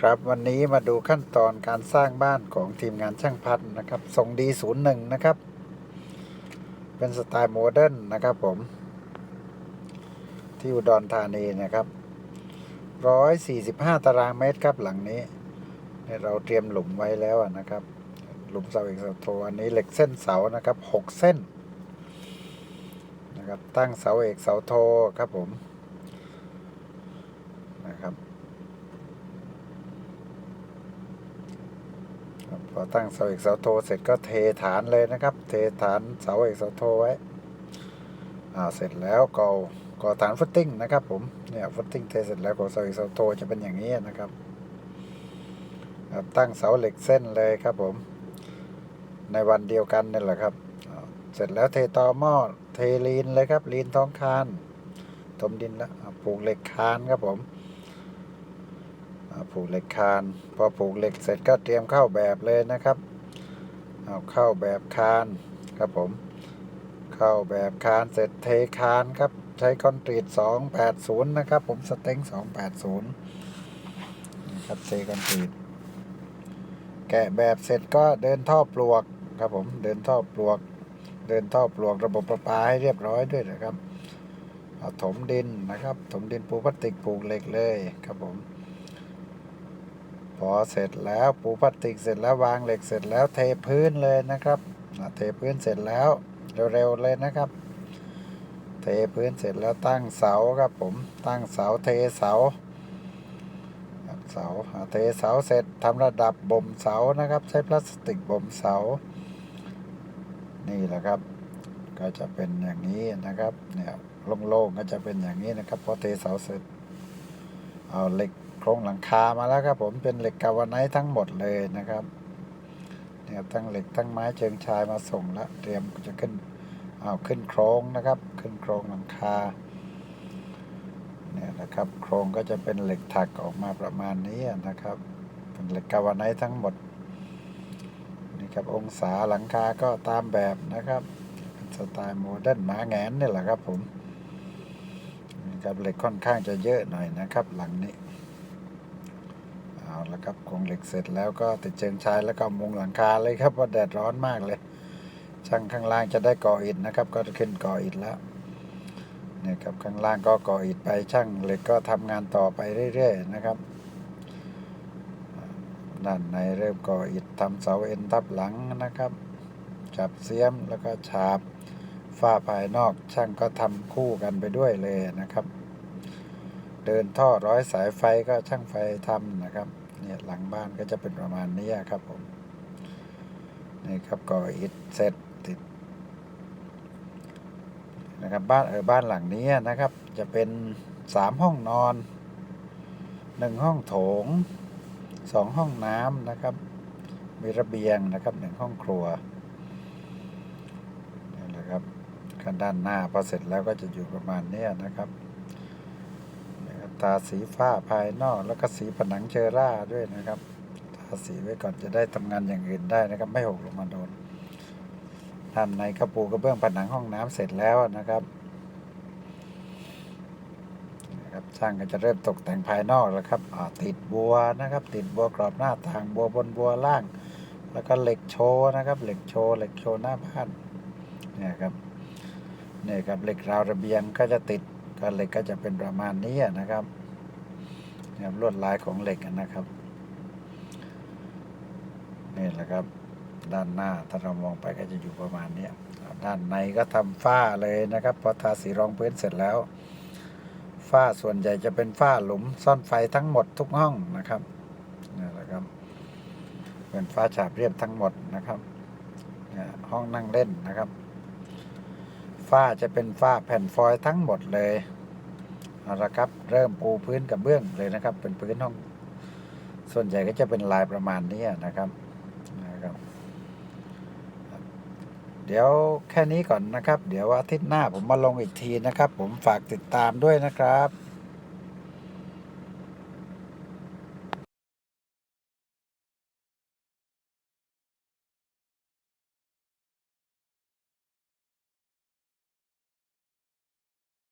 ครับวันนี้มาดูขั้นตอนการสร้างบ้านของทีมงานช่างพัฒน์นะครับทรงดีศูนย์หนึ่งนะครับ เป็นสไตล์โมเดิร์นนะครับผม ที่อุดรธานีนะครับร้อยสี่สิบห้าตารางเมตรครับหลังนี้เนี่ยเราเตรียมหลุมไว้แล้วนะครับ หลุมเสาเอกเสาโทอันนี้เหล็กเส้นเสานะครับหกเส้นนะครับตั้งเสาเอกเสาโทครับผมนะครับ ครับ พอตั้งเสาเอกเสาโทเสร็จก็เทฐานเลยนะครับ เทฐานเสาเอกเสาโทไว้อ่าเสร็จแล้วก่อก่อฐานฟุตติ้งนะครับผมเนี่ยฟุตติ้งเทเสร็จแล้วก่อเสาเอกเสาโทจะเป็นอย่างนี้นะครับตั้งเสาเหล็กเส้นเลยครับผม ในวันเดียวกันนี่แหละครับ เสร็จแล้วเทตอหม้อเทลีนเลยครับลีนท้องคานถมดินแล้วปลูกเหล็กคานครับผม ผูกเหล็กคาน พอผูกเหล็กเสร็จก็เตรียมเข้าแบบเลยนะครับ เอาเข้าแบบคานครับผม เข้าแบบคานเสร็จเทคานครับ ใช้คอนกรีต 280 นะครับ ผมสเต็ง280 นะครับเทคอนกรีต แกะแบบเสร็จก็เดินท่อปลวกครับผมเดินท่อปลวก เดินท่อปลวกระบบประปาให้เรียบร้อยด้วยนะครับเอาถมดินนะครับ ถมดินปูพลาสติกผูกเหล็กเลยครับผม พอเสร็จแล้วปูพลาสติกเสร็จแล้ววางเหล็กเสร็จแล้วเทพื้นเลยนะครับเทพื้นเสร็จแล้วเร็วๆเลยนะครับ เทพื้นเสร็จแล้วตั้งเสาครับผมตั้งเสาเทเสาเสาเทเสาเสร็จทำระดับบ่มเสานะครับ ใช้พลาสติกบ่มเสา นี่แหละครับ ก็จะเป็นอย่างนี้นะครับเนี่ยโล่งๆก็จะเป็นอย่างนี้นะครับพอเทเสาเสร็จเอาเหล็ก โครงหลังคามาแล้วครับผมเป็นเหล็กกาวาไนท์ทั้งหมดเลยนะครับเนี่ยทั้งเหล็กทั้งไม้เชิงชายมาส่งแล้วเตรียมจะขึ้นเอาขึ้นโครงนะครับ ขึ้นโครงหลังคาเนี่ยนะครับ โครงก็จะเป็นเหล็กถักออกมาประมาณนี้นะครับ เป็นเหล็กกาวาไนท์ทั้งหมดนี่ครับองศาหลังคาก็ตามแบบนะครับเป็นสไตล์โมเดิร์นหมาแงนนี่แหละครับผมนี่ครับเหล็กค่อนข้างจะเยอะหน่อยนะครับ หลังนี้ เอาละครับโครงเหล็กเสร็จแล้วก็ติดเชิงชายแล้วก็มุงหลังคาเลยครับว่าะแดดร้อนมากเลย ช่างข้างล่างจะได้ก่ออิฐนะครับ ก็ขึ้นก่ออิฐแล้วนี่ครับข้างล่างก็ก่ออิฐไปช่างเหล็กก็ทำงานต่อไปเรื่อยๆนะครับด้านในเริ่มก่ออิฐทำเสาเอ็นทับหลังนะครับ จับเสียมแล้วก็ฉาบฝ้าภายนอกช่างก็ทำคู่กันไปด้วยเลยนะครับ เดินท่อร้อยสายไฟก็ช่างไฟทำนะครับ เนี่ยหลังบ้านก็จะเป็นประมาณนี้ครับผมนี่ครับก่ออิฐเสร็จติดนะครับบ้านเออบ้านหลังนี้นะครับ จะเป็นสามห้องนอนหนึ่งห้องโถงสองห้องน้ำนะครับ มีระเบียงนะครับหนึ่งห้องครัวนี่แหละครับข้างด้านหน้าพอเสร็จแล้วก็จะอยู่ประมาณนี้นะครับาสีฝ้าภายนอกแล้วก็สีผนังเชอร่าด้วยนะครับ ทาสีไว้ก่อนจะได้ทำงานอย่างอื่นได้นะครับ ไม่หกลงมาโดนด้านในกระปูกระเบื้องผนังห้องน้ำเสร็จแล้วนะครับนะครับช่างก็จะเริ่มตกแต่งภายนอกแล้วครับติดบัวนะครับ ติดบัวกรอบหน้าต่างบัวบนบัวล่าง แล้วก็เหล็กโชว์นะครับ เหล็กโชว์เหล็กโชว์หน้าบ้านเนี่ยครับเนี่ยครับเหล็กราวระเบียงก็จะติด ก็เหล็กก็จะเป็นประมาณนี้นะครับเนี่ยลวดลายของเหล็กนะครับนี่แหละครับ ด้านหน้าถ้าเรามองไปก็จะอยู่ประมาณนี้ด้านในก็ทำฝ้าเลยนะครับพอทาสีรองพื้นเสร็จแล้ว ฝ้าส่วนใหญ่จะเป็นฝ้าหลุมซ่อนไฟทั้งหมดทุกห้องนะครับนี่แหละครับ เป็นฝ้าฉาบเรียบทั้งหมดนะครับห้องนั่งเล่นนะครับ ฝ้าจะเป็นฝ้าแผ่นฟอยล์ทั้งหมดเลย เอาละครับ เริ่มปูพื้นกับเบื้องเลยนะครับ เป็นพื้นห้อง ส่วนใหญ่ก็จะเป็นลายประมาณนี้นะครับนะครับ เดี๋ยวแค่นี้ก่อนนะครับ เดี๋ยวอาทิตย์หน้าผมมาลงอีกทีนะครับ ผมฝากติดตามด้วยนะครับ